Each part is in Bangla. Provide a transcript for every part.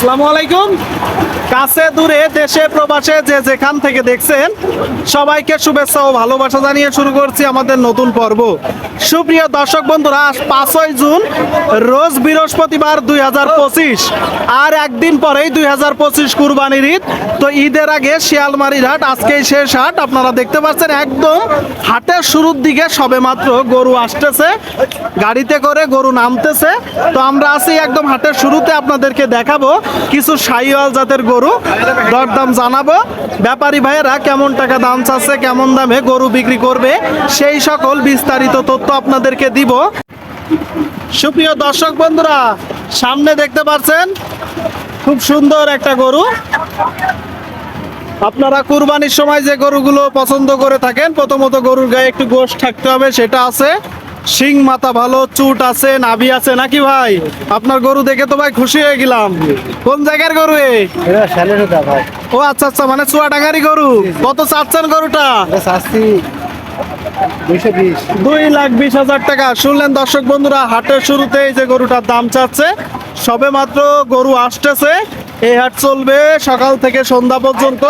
আসসালামু আলাইকুম। কাছে দূরে, দেশে, প্রবাসে যে যেখান থেকে দেখছেন, সবাইকে শুভেচ্ছা ও ভালোবাসা জানিয়ে শুরু করছি আমাদের নতুন পর্ব। সুপ্রিয় দর্শক বন্ধুরা পাঁচই জুন, রোজ বৃহস্পতিবার দুই হাজার পঁচিশ। আর একদিন পরেই দুই হাজার পঁচিশ কুরবানির ঈদ। তো ঈদের আগে শিয়ালমারির হাট, আজকেই শেষ হাট। আপনারা দেখতে পাচ্ছেন একদম হাটের শুরুর দিকে সবেমাত্র গরু আসতেছে। গাড়িতে করে গরু নামতেছে। তো আমরা আছি একদম হাটের শুরুতে, আপনাদেরকে দেখাবো। কিছু সাইওয়াল জাতের গরু দরদাম জানাব। ব্যাপারী ভাইয়েরা, কেমন টাকা দাম চাচ্ছে, কেমন দামে গরু বিক্রি করবে, সেই সকল বিস্তারিত তথ্য আপনাদেরকে দিব। সুপ্রিয় দর্শক বন্ধুরা, সামনে দেখতে পাচ্ছেন, খুব সুন্দর একটা গরু। আপনারা কুরবানির সময় যে গরুগুলো পছন্দ করে থাকেন, প্রথমত গরুর গায়ে একটু গোশ থাকতে হবে, সেটা আছে। শিং মাথা ভালো চুট আছে নাভি আছে নাকি ভাই? আপনার গরু দেখে তো ভাই খুশি হয়ে গেলাম। কোন জায়গার গরু এ? ও আচ্ছা আচ্ছা মানে চুয়াডাঙ্গারি গরু। কত চাচ্ছেন গরুটা? দুই লাখ বিশ হাজার টাকা। শুনলেন দর্শক বন্ধুরা হাটের শুরুতেই যে গরুটার দাম চাচ্ছে সবে মাত্র গরু আসতেছে। এই হাট চলবে সকাল থেকে সন্ধ্যা পর্যন্ত।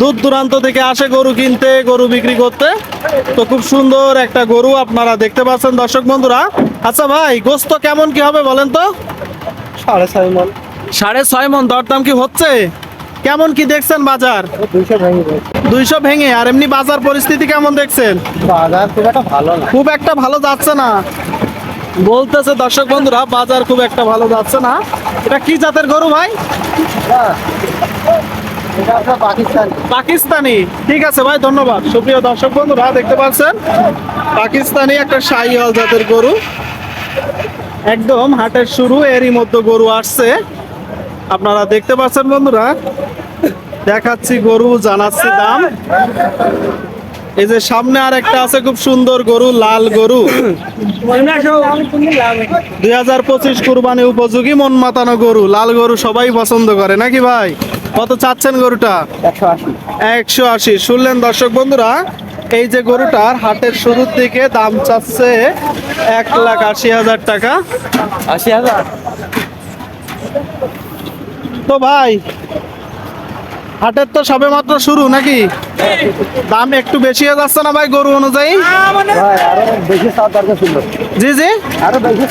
দূর দূরান্ত থেকে আসে গরু কিনতে গরু বিক্রি করতে। তো খুব সুন্দর একটা গরু আপনারা দেখতে পাচ্ছেন দর্শক বন্ধুরা। আচ্ছা ভাই গোস্ত কেমন কি হবে বলেন তো? সাড়ে ছয় মন। সাড়ে ছয় মন দরদাম কি হচ্ছে? কেমন কি দেখছেন বাজার? দুইশো ভেঙে আর এমনি বাজার পরিস্থিতি কেমন দেখছেন? বাজার খুব একটা ভালো খুব একটা ভালো যাচ্ছে না। বলতেছে দর্শক বন্ধুরা, বাজার খুব একটা ভালো যাচ্ছে না। এটা কি জাতের গরু ভাই? পাকিস্তান। ঠিক আছে ভাই, ধন্যবাদ। সুপ্রিয় দর্শক বন্ধুরা, দেখতে পাচ্ছেন? পাকিস্তানি একটা শাহিওয়াল জাতের গরু। একদম হাটের শুরু, এরই মধ্যে গরু আসছে। আপনারা দেখতে পাচ্ছেন বন্ধুরা? দেখাচ্ছি গরু, জানাচ্ছি দাম। এই যে সামনে আর একটা আছে খুব সুন্দর গরু লাল গরু। দুই হাজার পঁচিশ কুরবানি উপযোগী মন মাতানো গরু লাল গরু সবাই পছন্দ করে নাকি ভাই? কত চাচ্ছেন গরুটা? একশো আশি। শুনলেন দর্শক বন্ধুরা এই যে গরুটার হাটের শুরুর দিকে দাম চাচ্ছে এক লাখ আশি হাজার টাকা। আশি হাজার? তো ভাই হাটের তো সবে মাত্র শুরু নাকি? দাম একটু বেশি হয়ে যাচ্ছে না ভাই গরু অনুযায়ী? জি জি। আরও বেশি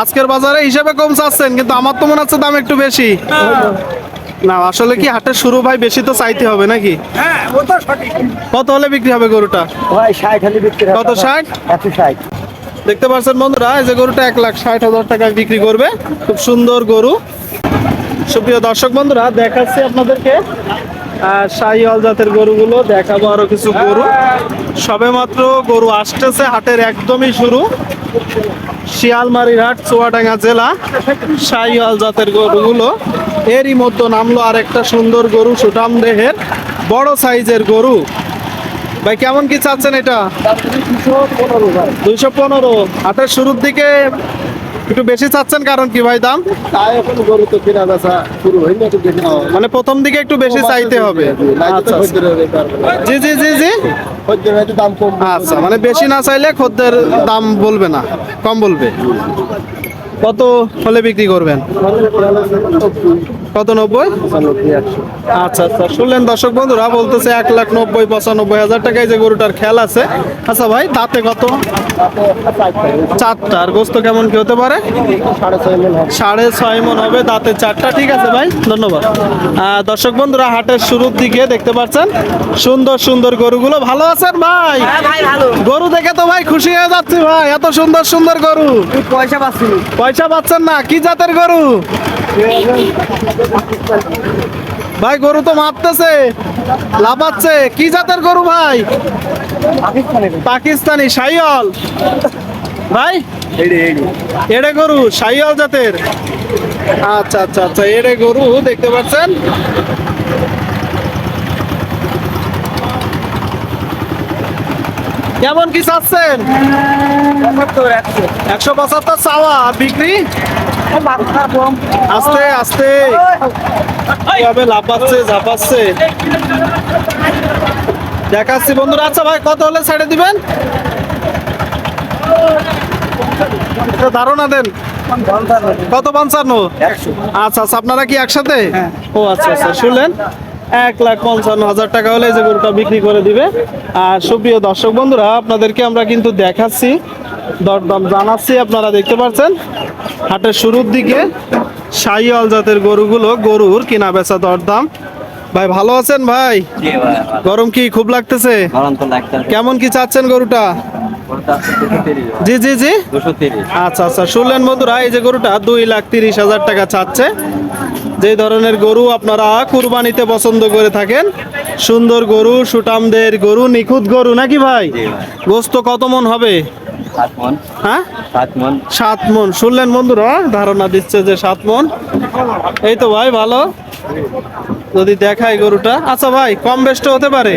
আজকের বাজারে। হিসেবে কম চাচ্ছেন কিন্তু আমার তো মনে হচ্ছে দাম একটু বেশি। না আসলে কি হাটের শুরু ভাই বেশি তো চাইতে হবে নাকি? কত হলে বিক্রি হবে গরুটা? ভাই ষাট হলে বিক্রি হবে। কত ষাট? দেখতে পাচ্ছেন বন্ধুরা, এই যে গরুটা এক লাখ ষাট হাজার টাকায় বিক্রি করবে। খুব সুন্দর গরু। সুপ্রিয় দর্শক বন্ধুরা, দেখাচ্ছি আপনাদেরকে। শাহিওয়াল জাতের গরুগুলো, দেখাবো আরও কিছু গরু। সবেমাত্র গরু আসতেছে হাটের একদমই শুরু। শিয়ালমারির হাট, চুয়াডাঙ্গা জেলা, শাহিওয়াল জাতের গরুগুলো। এরই মধ্যে নামলো আরেকটা সুন্দর গরু সুঠাম দেহের বড় সাইজের গরু। ভাই কেমন কি চাচ্ছেন এটা? দুইশো পনেরো। হাটের শুরুর দিকে একটু বেশি চাচ্ছেন কারণ কি ভাই দাম? মানে প্রথম দিকে একটু বেশি চাইতে হবে। আচ্ছা আচ্ছা। জি জি জি জি। আচ্ছা মানে বেশি না চাইলে খদ্দের দাম বলবে না কম বলবে। কত হলে বিক্রি করবেন? কত নব্বই আচ্ছা আচ্ছা শুনলেন দর্শক বন্ধুরা বলতেছে এক লাখ নব্বই পঁচানব্বই হাজার টাকায় যে গরুটার খেয়াল আছে। আচ্ছা ভাই দাঁতে কত? চারটা আর গোস্ত কেমন কি হতে পারে? সাড়ে ছয় মন হবে দাঁতে চারটা ঠিক আছে ভাই ধন্যবাদ। দর্শক বন্ধুরা হাটের শুরুর দিকে দেখতে পাচ্ছেন সুন্দর সুন্দর গরুগুলো ভালো আছেন ভাই? গরু দেখে তো ভাই খুশি হয়ে যাচ্ছি ভাই এত সুন্দর সুন্দর গরু। পয়সা পাচ্ছি। পয়সা পাচ্ছেন না কি জাতের গরু? ভাই, গরু তো মারতেছে লাফাচ্ছে। কি জাতের গরু ভাই? পাকিস্তানি সাইয়ল ভাই, এড়ে গরু সাইয়ল জাতের। আচ্ছা আচ্ছা আচ্ছা এড়ে গরু দেখতে পাচ্ছেন। কেমন কি চাচ্ছেন? একশো পঁচাত্তর চাওয়া, বিক্রি? আস্তে আস্তে। কীভাবে লাফাচ্ছে ঝাপাচ্ছে দেখাচ্ছি বন্ধুরা। আচ্ছা ভাই, কত হলে ছেড়ে দিবেন? ধারণা দেন। কত পঞ্চান্ন? আচ্ছা আচ্ছা আপনারা কি একসাথে। ও আচ্ছা আচ্ছা শুনলেন? এক লাখ পঞ্চান্ন হাজার টাকা হলে যে গরুটা বিক্রি করে দিবে। আর সুপ্রিয় দর্শক বন্ধুরা, আপনাদেরকে আমরা কিন্তু দেখাচ্ছি দরদাম জানাচ্ছি আপনারা দেখতে পাচ্ছেন। হাটের শুরুর দিকে সাইয়াল জাতের গরুগুলো গরুর কিনা বেচা দরদাম। ভাই ভালো আছেন ভাই? গরম কি খুব লাগতেছে? কেমন কি চাচ্ছেন গরুটা? জি জি জি। আচ্ছা আচ্ছা শুনলেন বন্ধুরা এই যে গরুটা দুই লাখ তিরিশ হাজার টাকা চাচ্ছে। যে ধরনের গরু আপনারা কুরবানিতে পছন্দ করে থাকেন সুন্দর গরু সুটামদের গরু নিখুঁত গরু নাকি ভাই। গোস্ত কত মন হবে? হ্যাঁ? সাত মন শুনলেন বন্ধুরা ধারণা দিচ্ছে যে সাত মন এই তো ভাই ভালো। যদি দেখাই গরুটা। আচ্ছা ভাই কম বেষ্ট হতে পারে?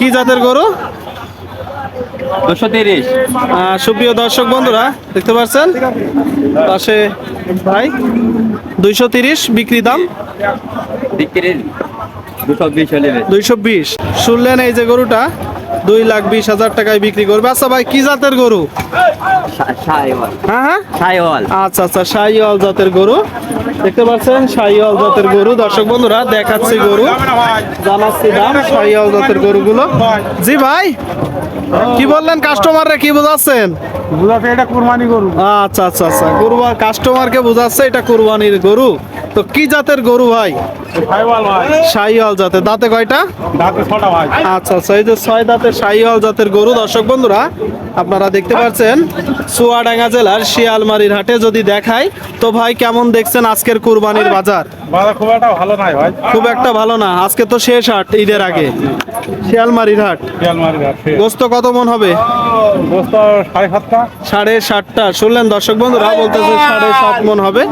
কি জাতের গরু? সুপ্রিয় দর্শক বন্ধুরা দেখতে পাচ্ছেন? পাশে ভাই দুইশো তিরিশ বিক্রি দাম। দুইশো বিশ। শুনলেন এই যে গরুটা? দুই লাখ বিশ হাজার টাকায় বিক্রি করবে। আচ্ছা ভাই কি জাতের গরু? হ্যাঁ হ্যাঁ? আচ্ছা আচ্ছা শাহিওয়াল জাতের গরু। দেখতে পাচ্ছেন শাহিওয়াল জাতের গরু। দর্শক বন্ধুরা দেখাচ্ছি গরু। জানাচ্ছি দাম শাহিওয়াল জাতের গরুগুলো। জি ভাই কি বললেন কাস্টমাররা কি বোঝাচ্ছেন? বুঝাতে এটা কুরবানি গরু। আচ্ছা আচ্ছা আচ্ছা কুরবা কাস্টমারকে বোঝাচ্ছে এটা কুরবানির গরু। তো কি জাতের গরু ভাই? শাহিওয়াল জাতের। দাঁতে কয়টা? আচ্ছা আচ্ছা এই যে ছয় দাঁতের শাহিওয়াল জাতের গরু। দর্শক বন্ধুরা আপনারা দেখতে পাচ্ছেন চুয়াডাঙ্গা জেলার শিয়ালমারির হাটে যদি দেখাই তো ভাই কেমন দেখছেন আজকের কুরবানির বাজার? বাজার খুব একটা ভালো নাই ভাই। খুব একটা ভালো না আজকে তো শেষ হাট ঈদের আগে। শিয়ালমারির হাট। গোস্ত কত মন হবে? দোস্ত সাড়ে সাতটা। সাড়ে সাতটা। শুনলেন দর্শক বন্ধুরা বলতেছে সাড়ে সাত মন হবে।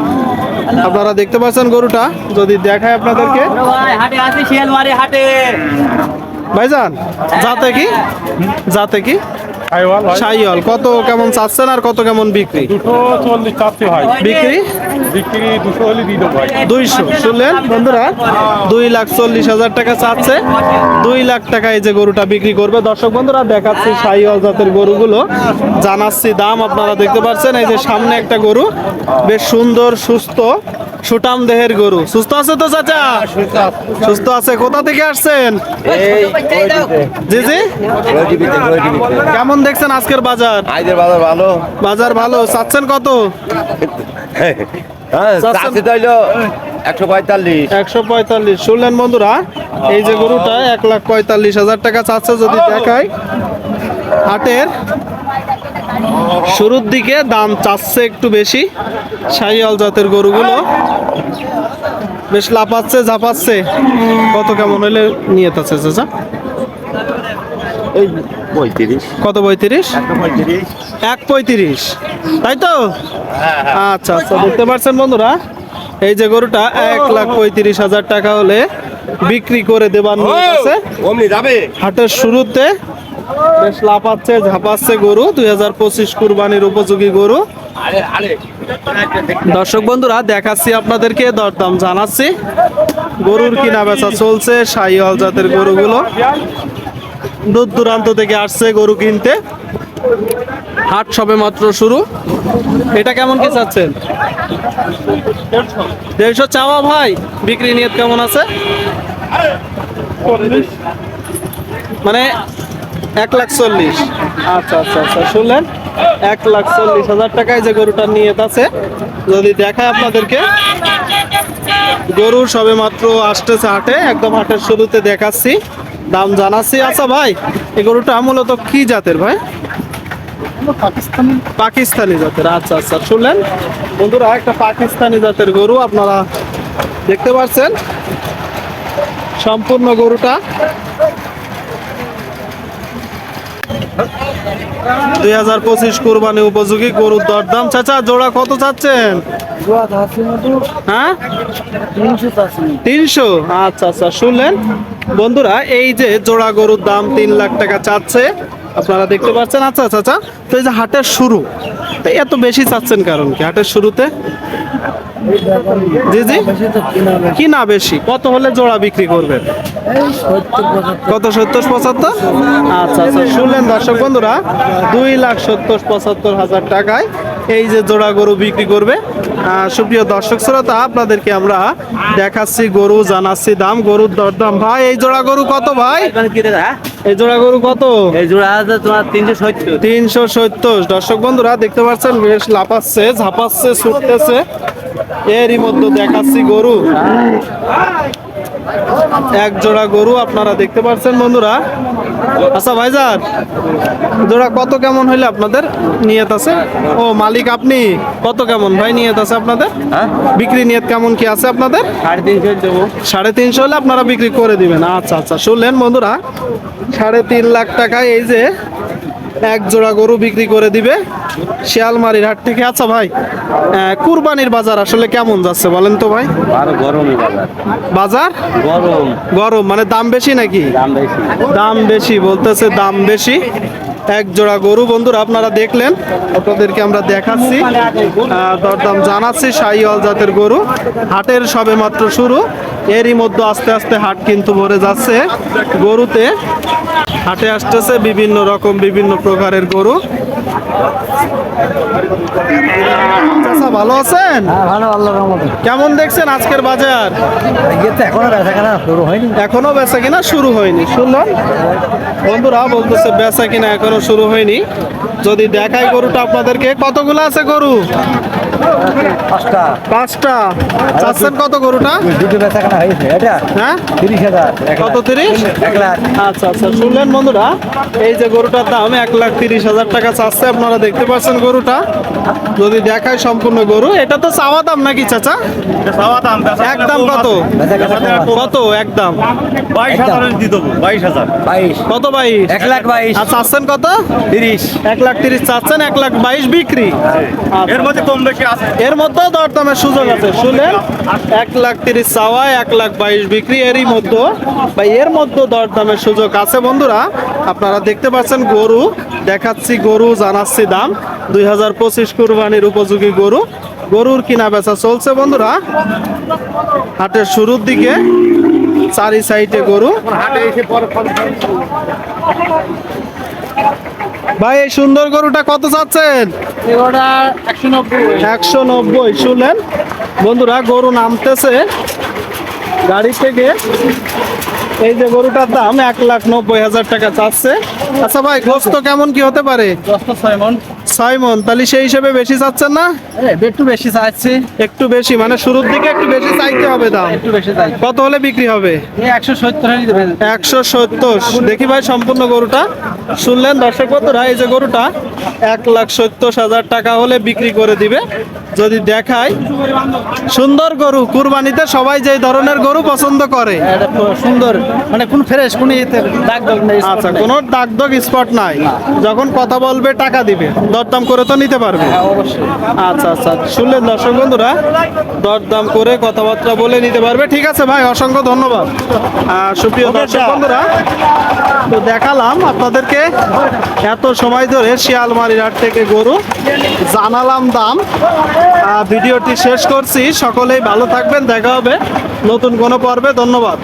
আপনারা দেখতে পাচ্ছেন গরুটা যদি দেখায় আপনাদেরকে। ভাই হাটে আছে শিয়ালমারি হাটে। ভাইজান যাতে কি? যাতে কি? ফাইবাল কত কেমন চাচ্ছেন আর কত কেমন বিক্রি? বিক্রি? বিক্রি দুশো হলে দিয়ে দেবো ভাই। দুইশো। শুনলেন বন্ধুরা দুই লাখ চল্লিশ হাজার টাকা চাচ্ছে। দুই লাখ টাকায় যে গরুটা বিক্রি করবে দর্শক বন্ধুরা দেখাচ্ছি সাইয়াল জাতের গরুগুলো। জানাচ্ছি দাম আপনারা দেখতে পাচ্ছেন এই যে সামনে একটা গরু বেশ সুন্দর সুস্থ। সুটাম দেহের গরু। সুস্থ আছে তো চাচা? সুস্থ আছে। কোথা থেকে আসছেন? জি জি। কেমন দেখছেন আজকের বাজার? আইদের বাজার ভালো। বাজার ভালো। চাচ্ছেন কত? হ্যাঁ চাষি তো হইল একশো পঁয়তাল্লিশ। একশো পঁয়তাল্লিশ। শুনলেন বন্ধুরা এই যে গরুটা এক লাখ পঁয়তাল্লিশ হাজার টাকা চাচ্ছে যদি দেখায় হাটের শুরুর দিকে দাম চাচ্ছে একটু বেশি। শাহিয়াল জাতের গরুগুলো। বেশ লাফাচ্ছে ঝাপাচ্ছে। কত কেমন হলে নিয়ে আছে চাচা? কত পঁয়ত্রিশ? এক পঁয়ত্রিশ। তাই তো? আচ্ছা আচ্ছা দেখতে পাচ্ছেন বন্ধুরা এই যে গরুটা এক লাখ পঁয়ত্রিশ হাজার টাকা হলে বিক্রি করে দেবার আছে। হাটের শুরুতে বেশ লাফাচ্ছে, ঝাপাচ্ছে গরু, দুই হাজার পঁচিশ কুরবানির উপযোগী গরু। দর্শক বন্ধুরা, দেখাচ্ছি আপনাদেরকে, দরদাম জানাচ্ছি। গরুর কিনা বেচা চলছে সাইওয়াল জাতের গরুগুলো। দূর দূরান্ত থেকে আসছে গরু কিনতে। হাট সবে মাত্র শুরু। এটা কেমন কি চাচ্ছেন? দেড়শো চাওয়া ভাই, বিক্রি নিয়ত কেমন আছে? মানে এক লাখ চল্লিশ। আচ্ছা আচ্ছা আচ্ছা শুনলেন? এক লাখ চল্লিশ হাজার টাকায় যে গরুটার নিয়ত আছে, যদি দেখায় আপনাদেরকে, গরু সবে মাত্র আসতেছে হাটে, একদম হাটের শুরুতে দেখাচ্ছি, দাম জানাচ্ছি। আচ্ছা ভাই, এই গরুটা মূলত কি জাতের ভাই? পাকিস্তানি পাকিস্তানি জাতের। আচ্ছা আচ্ছা শুনলেন? বন্ধুরা, একটা পাকিস্তানি জাতের গরু আপনারা দেখতে পাচ্ছেন। সম্পূর্ণ গরুটা দুই হাজার পঁচিশ কোরবানি উপযোগী গরুর দরদাম। চাচা, জোড়া কত চাচ্ছেন? হ্যাঁ? তিনশো? আচ্ছা আচ্ছা শুনলেন। বন্ধুরা, এই যে জোড়া গরুর দাম তিন লাখ টাকা চাচ্ছে। আপনারা দেখতে পাচ্ছেন? আচ্ছা আচ্ছা আচ্ছা। তো এই যে হাটের শুরু এত বেশি চাচ্ছেন কারণ কি? হাটের শুরুতে? জি জি। কি না বেশি? কত হলে জোড়া বিক্রি করবেন? কত, সত্তর, পঁচাত্তর? আচ্ছা আচ্ছা শুনলেন দর্শক বন্ধুরা, দুই লাখ সত্তর, পঁচাত্তর হাজার টাকায় এই যে জোড়া গরু বিক্রি করবে। সুপ্রিয় দর্শক শ্রোতা আপনাদেরকে আমরা দেখাচ্ছি গরু জানাচ্ছি দাম গরুর দরদাম। ভাই এই জোড়া গরু কত ভাই? এই জোড়া গরু কত? এই জোড়া তোমার তিনশো সত্তর। তিনশো সত্তর। দর্শক বন্ধুরা দেখতে পাচ্ছেন বেশ লাফাচ্ছে ঝাপাচ্ছে ছুটতেছে। এরই মধ্যে দেখাচ্ছি গরু। এক জোড়া গরু আপনারা দেখতে পাচ্ছেন বন্ধুরা। আচ্ছা ভাইজান জোড়া কত কেমন হইলে আপনাদের নিয়ত আছে? ও মালিক আপনি কত কেমন? ভাই নিয়ত আছে আপনাদের? হ্যাঁ? বিক্রি নিয়ত কেমন কি আছে আপনাদের? সাড়ে তিনশো দেবো। সাড়ে তিনশো হলে আপনারা বিক্রি করে দিবেন। আচ্ছা আচ্ছা শুনলেন বন্ধুরা সাড়ে তিন লাখ টাকায় এই যে এক জোড়া গরু বিক্রি করে দিবে। শিয়ালমারির হাট থেকে। আচ্ছা ভাই কুরবানির বাজার আসলে কেমন যাচ্ছে বলেন তো ভাই? আরও গরম বাজার। গরম। গরম মানে দাম বেশি নাকি? দাম বেশি। দাম বেশি বলতেছে দাম বেশি। এক জোড়া গরু বন্ধুরা আপনারা দেখলেন আপনাদেরকে আমরা দেখাচ্ছি। দরদাম জানাচ্ছি শাহিওয়াল জাতের গরু। হাটের সবে মাত্র শুরু। এরই মধ্যে আস্তে আস্তে হাট কিন্তু ভরে যাচ্ছে। গরুতে হাটে আসতেছে বিভিন্ন রকম বিভিন্ন প্রকারের গরু। চাচা ভালো আছেন? হ্যাঁ ভালো আল্লাহর রহমতে। কেমন দেখছেন আজকের বাজার? এখনও বেচা কেনা শুরু হয়নি। এখনও বেচা কিনা শুরু হয়নি। শুনলাম বন্ধুরা বলতেছে বেচা কিনা এখনও শুরু হয়নি। যদি দেখাই গরুটা আপনাদেরকে কতগুলো আছে গরু? পাঁচটা। পাঁচটা। চাচ্ছেন কত গরুটা? দুটো বেচা কেনা হয়েছে এটা হ্যাঁ? তিরিশ হাজার কত তিরিশ? এক লাখ আচ্ছা আচ্ছা শুনলেন বন্ধুরা এই যে গরুটার দাম এক লাখ তিরিশ হাজার টাকা চাচ্ছে আপনারা দেখতে পাচ্ছেন গরুটা। যদি দেখায় সম্পূর্ণ গরু এটা তো চাওয়া দাম নাকি চাচা? একদম কত? কত? একদম বাইশ হাজার দিয়ে দেবো বাইশ হাজার। বাইশ। কত বাইশ? এক লাখ বাইশ। আর চাচ্ছেন কত? তিরিশ। এক লাখ তিরিশ চাচ্ছেন এক লাখ বাইশ বিক্রি। এর মধ্যে কম বেশি আছে। এর মধ্যেও দরদামের সুযোগ আছে। শুনলেন? এক লাখ তিরিশ চাওয়া এক লাখ বাইশ বিক্রি এরই মধ্যে বা এর মধ্যে দরদামের সুযোগ আছে বন্ধুরা। আপনারা দেখতে পাচ্ছেন গরু দেখাচ্ছি গরু জানাচ্ছি দাম। দুই হাজার পঁচিশ কুরবানির উপযোগী গরু। গরুর কিনা বেচা চলছে বন্ধুরা। হাটের শুরুর দিকে চারি সাইডে গরু। ভাই এই সুন্দর গরুটা কত চাচ্ছেন? একশো নব্বই। শুনলেন বন্ধুরা গরু নামতেছে। গাড়ি থেকে। এই যে গরুটার দাম এক লাখ নব্বই হাজার টাকা চাচ্ছে। আচ্ছা ভাই গোস্ত কেমন কি হতে পারে? ছয় মন তাহলে সেই হিসেবে বেশি চাচ্ছেন না? একটু বেশি চাচ্ছি। একটু বেশি মানে শুরুর দিকে একটু বেশি চাইতে হবে দাম। একটু বেশি চাই। কত হলে বিক্রি হবে? একশো সত্তর একশো সত্তর। দেখি ভাই সম্পূর্ণ গরুটা। শুনলেন দর্শক বন্ধুরা এই যে গরুটা এক লাখ সত্তর হাজার টাকা হলে বিক্রি করে দিবে। যদি দেখায় সুন্দর গরু কুরবানিতে সবাই যে ধরনের গরু পছন্দ করে। সুন্দর মানে কোন ফ্রেশ কোন দাগ দাগ নেই আচ্ছা কোনো দাগ দাগ স্পট নাই। যখন কথা বলবে টাকা দিবে। দরদাম করে তো নিতে পারবে। আচ্ছা আচ্ছা শুনলেন দর্শক বন্ধুরা? দরদাম করে কথাবার্তা বলে নিতে পারবে। ঠিক আছে ভাই অসংখ্য ধন্যবাদ। আর সুপ্রিয় দর্শক বন্ধুরা তো দেখালাম আপনাদেরকে এত সময় ধরে শিয়ালমারির হাট থেকে গরু। জানালাম দাম। ভিডিওটি শেষ করছি। সকলেই ভালো থাকবেন। দেখা হবে নতুন কোনো পর্বে। ধন্যবাদ।